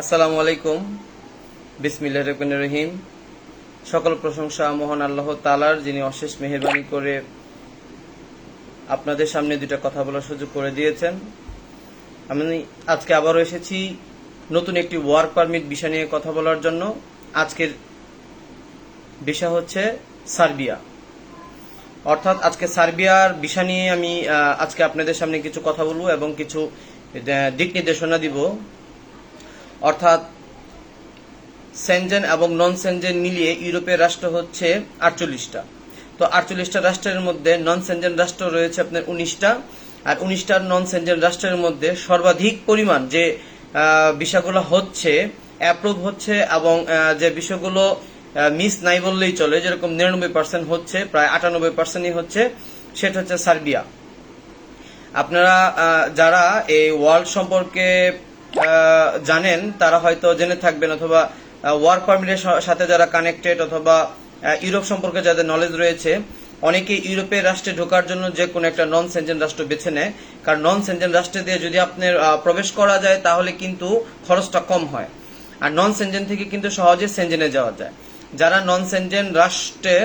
আসসালামু আলাইকুম। বিসমিল্লাহ রহমান রহিম। সকল প্রশংসা মহান আল্লাহ তালার যিনি অশেষ মেহরবানি করে আপনাদের সামনে দুটা কথা বলার সুযোগ করে দিয়েছেন। আমি আজকে আবারও এসেছি নতুন একটি ওয়ার্ক পারমিট বিষয় নিয়ে কথা বলার জন্য। আজকের বিষয় হচ্ছে সার্বিয়া। অর্থাৎ আজকে সার্বিয়ার বিষয় নিয়ে আমি আজকে আপনাদের সামনে কিছু কথা বলব এবং কিছু দিক নির্দেশনা দিব। অর্থাৎ সেনজেন এবং নন সেনজেন মিলিয়ে ইউরোপের রাষ্ট্র হচ্ছে আটচল্লিশটা। তো আটচল্লিশটা রাষ্ট্রের মধ্যে নন সেনজেন রাষ্ট্র রয়েছে আপনার উনিশটা, আর উনিশটা নন সেনজেন রাষ্ট্রের মধ্যে সর্বাধিক পরিমাণ যে বিষয়গুলো হচ্ছে অ্যাপ্রুভ হচ্ছে এবং যে বিষয়গুলো মিস নাই বললেই চলে, যেরকম নিরানব্বই পার্সেন্ট হচ্ছে, প্রায় আটানব্বই পার্সেন্টই হচ্ছে, সেটা হচ্ছে সার্বিয়া। আপনারা যারা এই ওয়ার্ল্ড সম্পর্কে জানেন, তারা হয়তো জেনে থাকবেন অথবা ওয়ার্ক পারমিটের সাথে যারা কানেক্টেড অথবা ইউরোপ সম্পর্কে যাদের নলেজ রয়েছে, অনেকে ইউরোপের রাষ্ট্রে ঢোকার জন্য যে কোনো একটা নন সেনজেন রাষ্ট্র বেছে নেয়। কারণ নন সেনজেন রাষ্ট্রে দিয়ে যদি আপনার প্রবেশ করা যায়, তাহলে কিন্তু খরচটা কম হয়। আর নন সেনজেন থেকে কিন্তু সহজে সেনজেনে যাওয়া যায়। যারা নন সেনজেন রাষ্ট্রে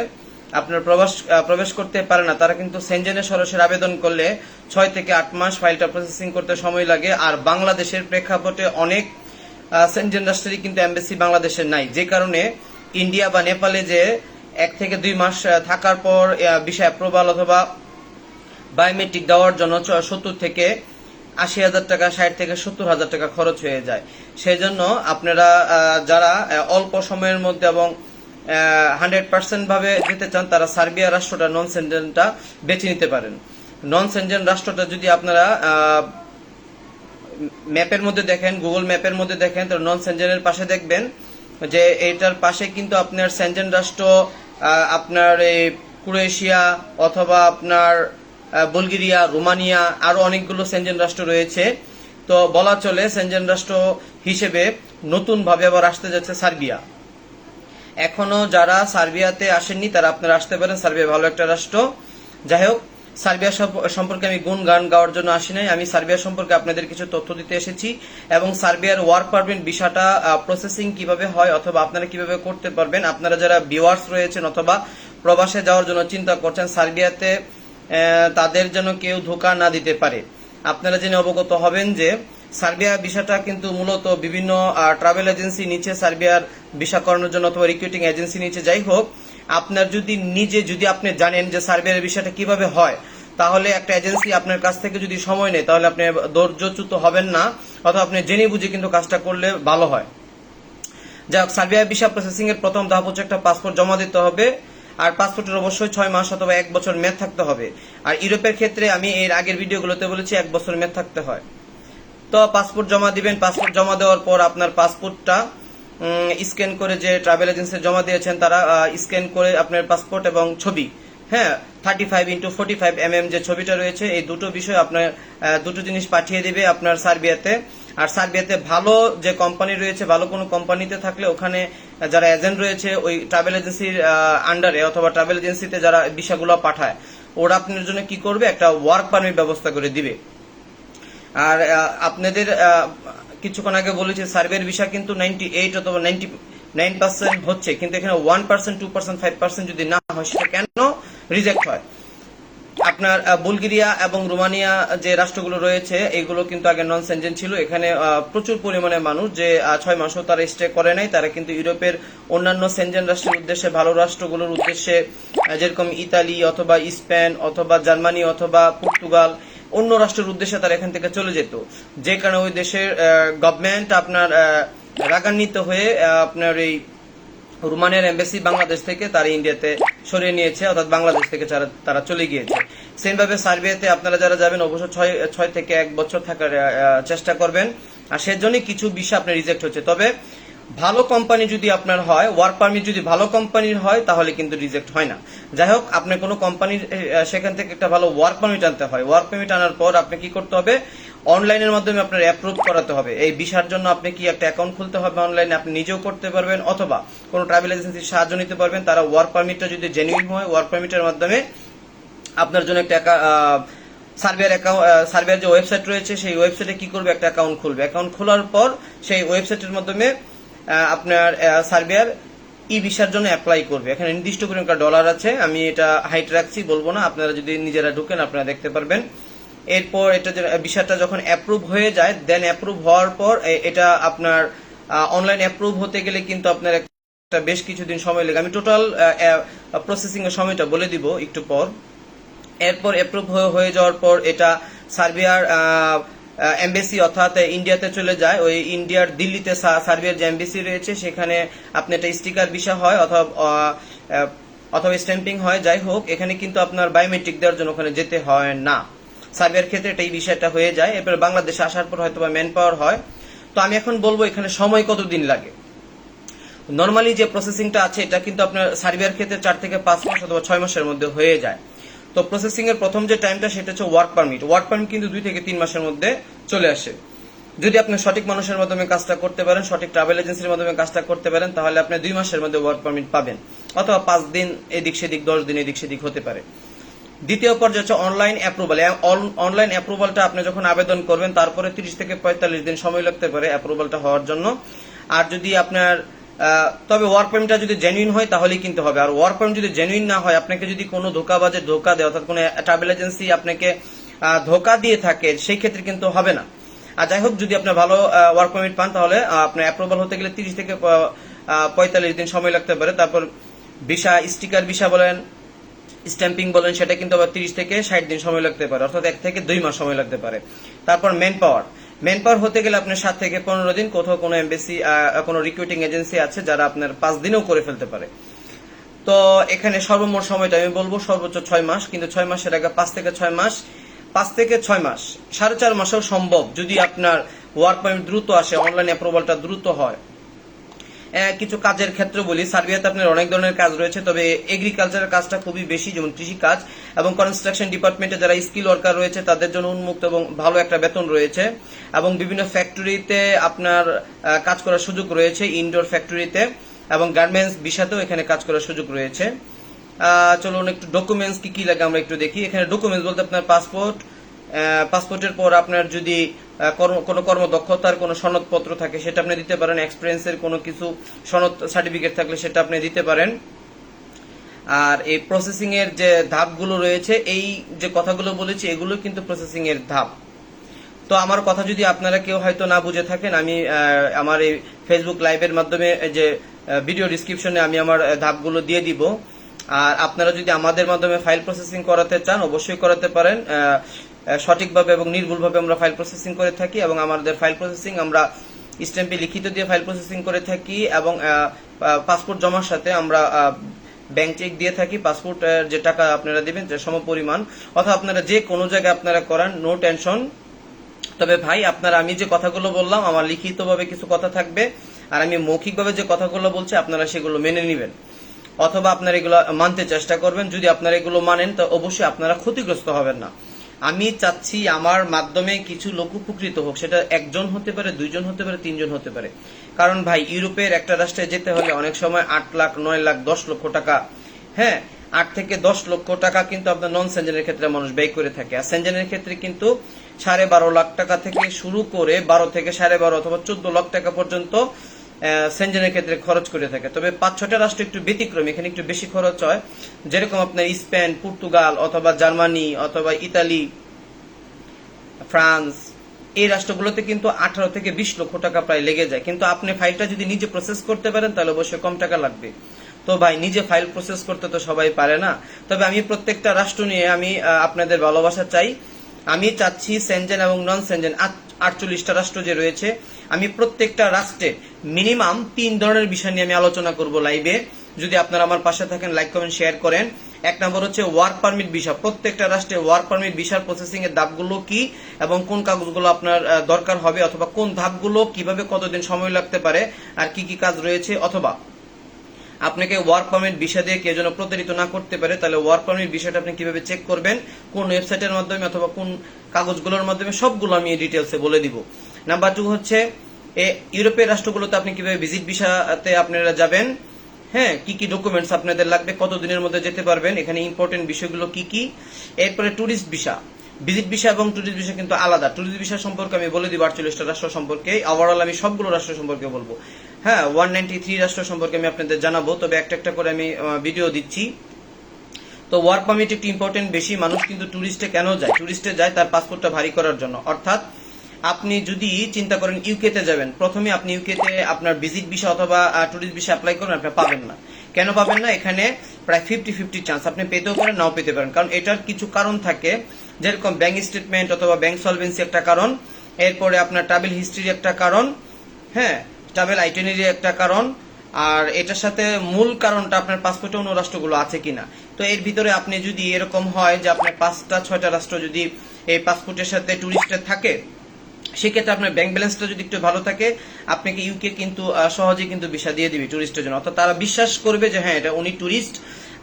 আপনার প্রবেশ প্রবেশ করতে পারে না, তারা কিন্তু সেনজেনে সরাসরি আবেদন করলে ছয় থেকে আট মাস ফাইলটা প্রসেসিং করতে সময় লাগে। আর বাংলাদেশের প্রেক্ষাপটে অনেক সেনজেন রাষ্ট্রেরই কিন্তু এমবেসি বাংলাদেশের নাই। যে কারণে ইন্ডিয়া বা নেপালে যে এক থেকে দুই মাস থাকার পর বিষয় অ্যাপ্রুভাল অথবা বায়োমেট্রিক দেওয়ার জন্য সত্তর থেকে আশি হাজার টাকা, ষাট থেকে সত্তর হাজার টাকা খরচ হয়ে যায়। সেই জন্য আপনারা যারা অল্প সময়ের মধ্যে এবং হান্ড্রেড পার্সেন্ট ভাবে যেতে চান, তারা সার্বিয়া রাষ্ট্রটা নন সেনজেনটা বেছে নিতে পারেন। নন সেনজেন রাষ্ট্রটা যদি আপনারা ম্যাপের মধ্যে দেখেন গুগল ম্যাপের মধ্যে দেখেন তো নন সেনজেনের পাশে দেখবেন যে এটার পাশে কিন্তু আপনার সেনজেন রাষ্ট্র আপনার এই ক্রোয়েশিয়া অথবা আপনার বুলগেরিয়া, রোমানিয়া, আরও অনেকগুলো সেনজেন রাষ্ট্র রয়েছে। তো বলা চলে সেনজেন রাষ্ট্র হিসেবে নতুন ভাবে আবার আসতে যাচ্ছে সার্বিয়া। এখনও যারা সার্বিয়াতে আসেননি, তারা আপনারা আসতে পারেন। সার্বিয়া ভালো একটা রাষ্ট্র। যাই হোক, সার্বিয়া সম্প- সম্পর্কে আমি গুণ গান গাওয়ার জন্য আসি নাই। আমি সার্বিয়া সম্পর্কে আপনাদের কিছু তথ্য দিতে এসেছি এবং সার্বিয়ার ওয়ার্ক পারমিট বিষয়টা প্রসেসিং কীভাবে হয় অথবা আপনারা কীভাবে করতে পারবেন, আপনারা যারা ভিউয়ার্স রয়েছেন অথবা প্রবাসে যাওয়ার জন্য চিন্তা করছেন, সার্বিয়াতে তাদের যেন কেউ ধোকা না দিতে পারে। আপনারা জেনে অবগত হবেন যে সার্বিয়া ভিসাটা কিন্তু মূলত বিভিন্ন ট্রাভেল এজেন্সি নিচে সার্বিয়ার ভিসা করানোর জন্য অথবা রিক্রুটিং এজেন্সি নিচে। যাই হোক, আপনার যদি নিজে, যদি আপনি জানেন যে সার্বিয়ার বিষয়টা কীভাবে হয়, তাহলে একটা এজেন্সি আপনার কাছ থেকে যদি সময় নেয়, তাহলে আপনি ধৈর্যচ্যুত হবেন না, অথবা আপনি জেনে বুঝে কিন্তু কাজটা করলে ভালো হয়। যাই হোক সার্বিয়া ভিসা প্রসেসিং এর প্রথম ধাপ হচ্ছে একটা পাসপোর্ট জমা দিতে হবে, আর পাসপোর্টের অবশ্যই ছয় মাস অথবা এক বছর মেয়াদ থাকতে হবে। আর ইউরোপের ক্ষেত্রে আমি এর আগের ভিডিওগুলোতে বলেছি, এক বছর মেয়াদ থাকতে হয়। তো পাসপোর্ট জমা দিবেন পাসপোর্ট জমা দেওয়ার পর আপনার পাসপোর্টটা স্ক্যান করে যে ট্রাভেল এজেন্সি জমা দিয়েছেন তারা স্ক্যান করে আপনার পাসপোর্ট এবং ছবি। হ্যাঁ thirty five into forty five M M যে ছবিটা রয়েছে, এই দুটো বিষয় আপনার দুটো জিনিস পাঠিয়ে দিবে আপনার সার্বিয়াতে। আর সার্বিয়াতে ভালো যে কোম্পানি রয়েছে, ভালো কোনো কোম্পানিতে থাকলে ওখানে যারা এজেন্ট রয়েছে, ওই ট্রাভেল এজেন্সির আন্ডারে অথবা ট্রাভেল এজেন্সিতে যারা বিষয়গুলো পাঠায়, ওরা আপনার জন্য কি করবে? একটা ওয়ার্ক পারমিট ব্যবস্থা করে দিবে। আর আপনাদের কিছুক্ষণ আগে বলেছি, সার্ভের বিষয় কিন্তু নাইনটি এইট অথবা নাইনটি নাইন পার্সেন্ট হচ্ছে, কিন্তু এখানে one percent two percent five percent যদি না হয়, সেটা কেন রিজেক্ট হয়? আপনার বুলগেরিয়া এবং রোমানিয়া যে রাষ্ট্রগুলো রয়েছে, এগুলো কিন্তু আগে নন সেনজেন ছিল। এখানে প্রচুর পরিমাণে মানুষ যে ছয় মাসও তারা স্টে করে নাই, তারা কিন্তু ইউরোপের অন্যান্য সেনজেন রাষ্ট্রের উদ্দেশ্যে, ভালো রাষ্ট্রগুলোর উদ্দেশ্যে যেরকম ইতালি অথবা স্পেন অথবা জার্মানি অথবা পর্তুগাল অন্য রাষ্ট্রের উদ্দেশ্যে তারা এখান থেকে চলে যেত। যে কারণে ওই দেশের গভর্নমেন্ট আপনার রাগান্বিত হয়ে আপনার এই রোমানিয়ার এম্বাসি বাংলাদেশ থেকে তারা ইন্ডিয়াতে সরিয়ে নিয়েছে, অর্থাৎ বাংলাদেশ থেকে তারা- চলে গিয়েছে। সেম ভাবে সার্বিয়াতে আপনারা যারা যাবেন অবশ্যই ছয় ছয় থেকে এক বছর থাকার চেষ্টা করবেন। আর সেজন্যই কিছু বিষয় আপনার রিজেক্ট হচ্ছে। তবে ভালো কোম্পানি যদি আপনার হয় ওয়ার্ক পারমিট যদি ভালো কোম্পানির হয়, তাহলে কিন্তু রিজেক্ট হয় না। যাই হোক, আপনি কোনো কোম্পানির সেখান থেকে একটা ভালো ওয়ার্ক পারমিট আনতে হয়। ওয়ার্ক পারমিট আনার পর আপনি কি করতে হবে? অনলাইনের মাধ্যমে আপনার অ্যাপ্রুভ করাতে হবে। এই ভিসার জন্য আপনি কি একটা অ্যাকাউন্ট খুলতে হবে অনলাইনে আপনি নিজেও করতে পারবেন, অথবা কোনো ট্রাভেল এজেন্সির সাহায্য নিতে পারবেন। তারা ওয়ার্ক পারমিটটা যদি জেনুইন হয় ওয়ার্ক পারমিটের মাধ্যমে আপনার জন্য একটা সার্বিয়ার অ্যাকাউন্ট সার্বিয়ার যে ওয়েবসাইট রয়েছে, সেই ওয়েবসাইটে কি করবে? একটা অ্যাকাউন্ট খুলবে। অ্যাকাউন্ট খোলার পর সেই ওয়েবসাইটের মাধ্যমে আপনার সার্বিয়ার ই ভিসার জন্য অ্যাপ্লাই করবে। এখানে নির্দিষ্ট একটা ডলার আছে, আমি এটা হাইট রাখছি, বলব না, আপনারা যদি নিজেরা ঢুকেন, আপনারা দেখতে পারবেন। এরপর এটা ভিসাটা যখন অ্যাপ্রুভ হয়ে যায় দেন অ্যাপ্রুভ হওয়ার পর এটা আপনার অনলাইন অ্যাপ্রুভ হতে গেলে কিন্তু আপনার একটা বেশ কিছুদিন সময় লাগে আমি টোটাল প্রসেসিং এর সময়টা বলে দিব একটু পর। এরপর অ্যাপ্রুভ হয়ে যাওয়ার পর এটা সার্বিয়ার এমবেসি অর্থাৎ ইন্ডিয়াতে চলে যায়। ওই ইন্ডিয়ার দিল্লিতে সার্বিয়ার যে এমবেসি রয়েছে, সেখানে আপনি একটা স্টিকার বিষয় হয় অথবা অথবা স্ট্যাম্পিং হয়, যাই হোক, এখানে কিন্তু আপনার বায়োমেট্রিক দেওয়ার জন্য ওখানে যেতে হয় না। সার্বিয়ার ক্ষেত্রে এটা এই বিষয়টা হয়ে যায়। এরপর বাংলাদেশে আসার পর হয়তো বা ম্যান পাওয়ার হয়। তো আমি এখন বলব এখানে সময় কতদিন লাগে। নর্মালি যে প্রসেসিংটা আছে, এটা কিন্তু আপনার সার্বিয়ার ক্ষেত্রে চার থেকে পাঁচ মাস অথবা ছয় মাসের মধ্যে হয়ে যায়। তো প্রসেসিং এর প্রথম যে টাইমটা সেটা হচ্ছে ওয়ার্ক পারমিট ওয়ার্ক পারমিট কিন্তু দুই থেকে তিন মাসের মধ্যে চলে আসে। যদি আপনি সঠিক মানুষের মাধ্যমে কাজটা করতে পারেন, সঠিক ট্রাভেল এজেন্সির মাধ্যমে কাজটা করতে পারেন, তাহলে আপনি দুই মাসের মধ্যে ওয়ার্ক পারমিট পাবেন। অথবা পাঁচ দিন এদিক সেদিক, দশ দিন এদিক সেদিক হতে পারে। দ্বিতীয় পর্যায়ে হচ্ছে অনলাইন অ্যাপ্রুভাল অনলাইন অ্যাপ্রুভালটা আপনি যখন আবেদন করবেন, তারপরে তিরিশ থেকে পঁয়তাল্লিশ দিন সময় লাগতে পারে অ্যাপ্রুভালটা হওয়ার জন্য। আর যদি আপনার তবে ওয়ার্ক পারমিটটা যদি জেনুইন হয়, তাহলেই কিনতে হবে। আর ওয়ার্ক পারমিট যদি জেনুইন না হয়, আপনাকে যদি কোনো ধোকাবাজে ধোকা দেয়, অর্থাৎ কোনো ট্রাভেল এজেন্সি আপনাকে ধোকা দিয়ে থাকে, সেই ক্ষেত্রে কিন্তু হবে না। আর যাই হোক, যদি আপনি ভালো ওয়ার্ক পারমিট পান, তাহলে আপনার অ্যাপ্রুভাল হতে গেলে তিরিশ থেকে পঁয়তাল্লিশ দিন সময় লাগতে পারে। তারপর ভিসা স্টিকার ভিসা বলেন স্ট্যাম্পিং বলেন, সেটা কিন্তু আবার তিরিশ থেকে ষাট দিন সময় লাগতে পারে। অর্থাৎ এক থেকে দুই মাস সময় লাগতে পারে। তারপর ম্যান পাওয়ার ম্যান পাওয়ার হতে গেলে আপনার সাত থেকে পনেরো দিন কোথাও কোনো এমবেসি কোনো রিক্রুটিং এজেন্সি আছে যারা আপনার পাঁচ দিনেও করে ফেলতে পারে। তো এখানে সর্বমোট সময়টা আমি বলব সর্বোচ্চ ছয় মাস, কিন্তু ছয় মাসের আগে পাঁচ থেকে ছয় মাস, পাঁচ থেকে ছয় মাস, সাড়ে চার মাসেও সম্ভব যদি আপনার ওয়ার্ক পয়েন্ট দ্রুত আসে অনলাইন অ্যাপ্রুভালটা দ্রুত হয়। কিছু কাজের ক্ষেত্রে বলি। সার্বিয়াতে আপনার অনেক ধরনের কাজ রয়েছে, তবে এগ্রিকালচারের কাজটা খুবই বেশি, যেমন কৃষি কাজ এবং কনস্ট্রাকশন ডিপার্টমেন্টে যারা স্কিল ওয়ার্কার রয়েছে, তাদের জন্য উন্মুক্ত এবং ভালো একটা বেতন রয়েছে। এবং বিভিন্ন ফ্যাক্টরিতে আপনার কাজ করার সুযোগ রয়েছে ইনডোর ফ্যাক্টরিতে এবং গার্মেন্টস বিষাতেও এখানে কাজ করার সুযোগ রয়েছে। চলুন একটু ডকুমেন্টস কি কি লাগে আমরা একটু দেখি। এখানে ডকুমেন্টস বলতে আপনার পাসপোর্ট পাসপোর্টের পর আপনার যদি কোনো কর্মদক্ষতার কোনো সনদপত্র থাকে, সেটা আপনি দিতে পারেন এক্সপিরিয়েন্সের কোনো কিছু সনদ সার্টিফিকেট থাকলে সেটা আপনি দিতে পারেন। আর এই প্রসেসিং এর যে ধাপগুলো রয়েছে, এই যে কথাগুলো বলেছি, এগুলো কিন্তু প্রসেসিং এর ধাপ। তো আমার কথা যদি আপনারা কেউ হয়তো না বুঝে থাকেন, আমি আমার এই ফেসবুক লাইভের মাধ্যমে যে ভিডিও ডিসক্রিপশনে আমি আমার ধাপগুলো দিয়ে দিব। আর আপনারা যদি আমাদের মাধ্যমে ফাইল প্রসেসিং করাতে চান, অবশ্যই করাতে পারেন। সঠিকভাবে এবং নির্ভুলভাবে আমরা ফাইল প্রসেসিং করে থাকি এবং আমাদের ফাইল প্রসেসিং আমরা স্ট্যাম্পে লিখিত দিয়ে ফাইল প্রসেসিং করে থাকি এবং পাসপোর্ট জমার সাথে আমরা ব্যাংক চেক দিয়ে থাকি। পাসপোর্ট যে টাকা আপনারা দেবেন যে সম পরিমাণ। অথবা আপনারা যে কোনো জায়গায় আপনারা করান নো টেনশন তবে ভাই, আপনারা আমি যে কথাগুলো বললাম, আমার লিখিতভাবে কিছু কথা থাকবে। আর আমি মৌখিকভাবে যে কথাগুলো বলছি, আপনারা সেগুলো মেনে নেবেন। অথবা আপনারা এগুলো মানতে চেষ্টা করবেন। যদি আপনারা এগুলো মানেন, তো অবশ্যই আপনারা ক্ষতিগ্রস্ত হবেন না। আমি চাচ্ছি আমার মাধ্যমে কিছু লোক উপকৃত হোক। সেটা একজন হতে পারে, দুইজন হতে পারে, তিনজন হতে পারে। কারণ ভাই, ইউরোপের একটা রাষ্ট্রে যেতে হলে অনেক সময় আট লাখ, নয় লাখ, দশ লক্ষ টাকা হ্যাঁ আট থেকে দশ লক্ষ টাকা কিন্তু আপনার নন সেঞ্জনের ক্ষেত্রে মানুষ ব্যয় করে থাকে। আর সেঞ্জনের ক্ষেত্রে কিন্তু সাড়ে বারো লাখ টাকা থেকে শুরু করে বারো থেকে সাড়ে বারো অথবা চোদ্দ লাখ টাকা পর্যন্ত সেঞ্জনের ক্ষেত্রে খরচ করে থাকে। তবে পাঁচ ছটা রাষ্ট্র একটু ব্যতিক্রম, এখানে একটু বেশি খরচ হয়। যেরকম আপনার স্পেন, পর্তুগাল অথবা জার্মানি অথবা ইতালি ফ্রান্স, এই রাষ্ট্রগুলোতে কিন্তু আঠারো থেকে বিশ লক্ষ টাকা প্রায় লেগে যায়। কিন্তু আপনি ফাইলটা যদি নিজে প্রসেস করতে পারেন, তাহলে অবশ্যই কম টাকা লাগবে। তো ভাই, নিজে ফাইল প্রসেস করতে তো সবাই পারে না। তবে আমি প্রত্যেকটা রাষ্ট্র নিয়ে আমি আপনাদের ভালোবাসা চাই। আমি চাচ্ছি সেনজেন এবং নন সেনজেন আটচল্লিশটা রাষ্ট্র যে রয়েছে, আমি প্রত্যেকটা রাষ্ট্রে মিনিমাম তিন ধরনের বিষয় নিয়ে আমি আলোচনা করব লাইভে যদি আপনারা আমার পাশে থাকেন লাইক কমেন্ট শেয়ার করেন। এক নম্বর হচ্ছে ওয়ার্ক পারমিট ভিসা প্রত্যেকটা রাষ্ট্রে ওয়ার্ক পারমিট ভিসার প্রসেসিং এর ধাপগুলো কি এবং কোন কাগজগুলো আপনার দরকার হবে অথবা কোন ধাপগুলো কীভাবে কতদিন সময় লাগতে পারে আর কি কি কাজ রয়েছে অথবা আপনাকে ওয়ার্ক পারমিট ভিসা দিয়ে কেউ যেন প্রতারিত না করতে পারে, তাহলে ওয়ার্ক পারমিট বিষয়টা আপনি কীভাবে চেক করবেন, কোন ওয়েবসাইটের মাধ্যমে অথবা কোন কাগজগুলোর মাধ্যমে সবগুলো আমি ডিটেলসে বলে দিব। নাম্বার টু হচ্ছে ইউরোপের রাষ্ট্রগুলোতে আপনি কীভাবে ভিজিট ভিসাতে আপনারা যাবেন হ্যাঁ কি কি ডকুমেন্টস আপনাদের লাগবে কত দিনের মধ্যে যেতে পারবেন, এখানে ইম্পর্টেন্ট বিষয়গুলো কি কি। এরপরে ট্যুরিস্ট ভিসা ভিজিট ভিসা এবং ট্যুরিস্ট ভিসা কিন্তু আলাদা। ট্যুরিস্ট ভিসা সম্পর্কে আমি বলে দিব, আটচল্লিশটা রাষ্ট্র সম্পর্কে। ওভারঅল আমি সবগুলো রাষ্ট্র সম্পর্কে বলব। হ্যাঁ ওয়ান নাইনটি থ্রি রাষ্ট্র সম্পর্কে আমি আপনাদের জানাব, তবে একটা একটা করে আমি ভিডিও দিচ্ছি। তো ওয়ার্ক পারমিট একটি ইম্পর্টেন্ট বেশি মানুষ কিন্তু ট্যুরিস্টে কেন যায়? ট্যুরিস্টে যায়, তার পাসপোর্টটা ভারী করার জন্য। অর্থাৎ আপনি যদি চিন্তা করেন ইউকেতে যাবেন, প্রথমে আপনি ইউকেতে আপনার ভিজিট ভিসা অথবা ট্যুরিস্ট ভিসা অ্যাপ্লাই করবেন, আপনি পাবেন না। কেন পাবেন না? এখানে প্রায় ফিফটি ফিফটি চান্স আপনি পেতেও পারেন, নাও পেতে পারেন। কারণ এটার কিছু কারণ থাকে। যেরকম ব্যাংক স্টেটমেন্ট অথবা ব্যাংক সলভেন্সি একটা কারণ, এরপরে আপনার ট্রাভেল হিস্ট্রির একটা কারণ হ্যাঁ ট্রাভেল আইটেনারি একটা কারণ, আর এটার সাথে মূল কারণটা আপনার পাসপোর্টে অন্য রাষ্ট্রগুলো আছে কিনা। তো এর ভিতরে আপনি যদি এরকম হয় যে আপনার পাঁচটা, ছয়টা রাষ্ট্র যদি এই পাসপোর্টের সাথে ট্যুরিস্টের থাকে সেক্ষেত্রে আপনার ব্যাংক ব্যালেন্সটা যদি একটু ভালো থাকে আপনাকে ইউকে কিন্তু আহ, সহজেই কিন্তু ভিসা দিয়ে দিবে ট্যুরিস্টের জন্য। অর্থাৎ তারা বিশ্বাস করবে যে হ্যাঁ এটা উনি ট্যুরিস্ট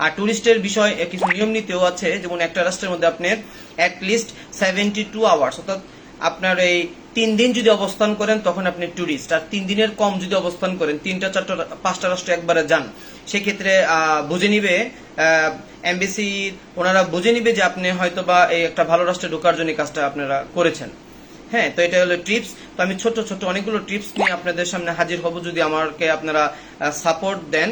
আর ট্যুরিস্টের বিষয় কিছু নিয়ম নীতিও আছে। যেমন একটা রাষ্ট্রের মধ্যে আপনার অ্যাটলিস্ট সেভেন্টি টু আওয়ার্স অর্থাৎ আপনার এই তিন দিন যদি অবস্থান করেন তখন আপনি ট্যুরিস্ট আর তিন দিনের কম যদি অবস্থান করেন তিনটা চারটা পাঁচটা রাষ্ট্র একবারে যান। সেক্ষেত্রে বুঝে নিবে এমবিসি ওনারা বুঝে নিবে যে আপনি হয়তো বা একটা ভালো রাষ্ট্রে ঢোকার জন্য কাজটা আপনারা করেছেন। হ্যাঁ তো এটা হলো টিপস তো আমি ছোট ছোট অনেকগুলো টিপস নিয়ে আপনাদের সামনে হাজির হব যদি আমাকে আপনারা সাপোর্ট দেন।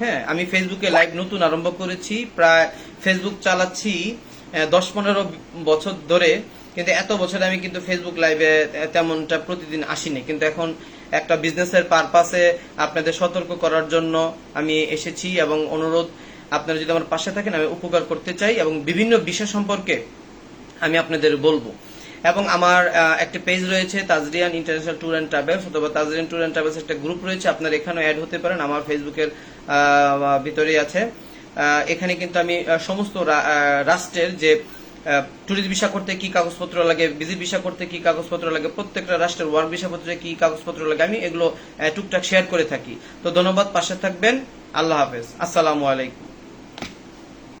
হ্যাঁ আমি ফেসবুকে লাইভ নতুন আরম্ভ করেছি, প্রায় ফেসবুক চালাচ্ছি দশ পনেরো বছর ধরে। কিন্তু এত বছরে আমি কিন্তু ফেসবুক লাইভে তেমনটা প্রতিদিন আসিনি। কিন্তু এখন একটা বিজনেসের পারপাসে আপনাদের সতর্ক করার জন্য আমি এসেছি এবং অনুরোধ, আপনারা যদি আমার পাশে থাকেন, আমি উপকার করতে চাই এবং বিভিন্ন বিষয় সম্পর্কে আমি আপনাদের বলব। এবং আমার একটা পেজ রয়েছে, Tajrian international tour and travels অথবা তাজরিয়ান ট্যুর অ্যান্ড ট্রাভেলস একটা গ্রুপ রয়েছে, আপনারা এখানেও অ্যাড হতে পারেন, আমার ফেসবুকের ভিতরেই আছে। এখানে কিন্তু আমি সমস্ত রাষ্ট্রের যে ট্যুরিস্ট ভিসা করতে কি কাগজপত্র লাগে ভিজিট ভিসা করতে কি কাগজপত্র লাগে, প্রত্যেকটা রাষ্ট্রের ওয়ার্ক ভিসা করতে কি কাগজপত্র লাগে, আমি এগুলো টুকটাক শেয়ার করে থাকি। তো ধন্যবাদ, পাশে থাকবেন, আল্লাহ হাফেজ, আসসালামু আলাইকুম।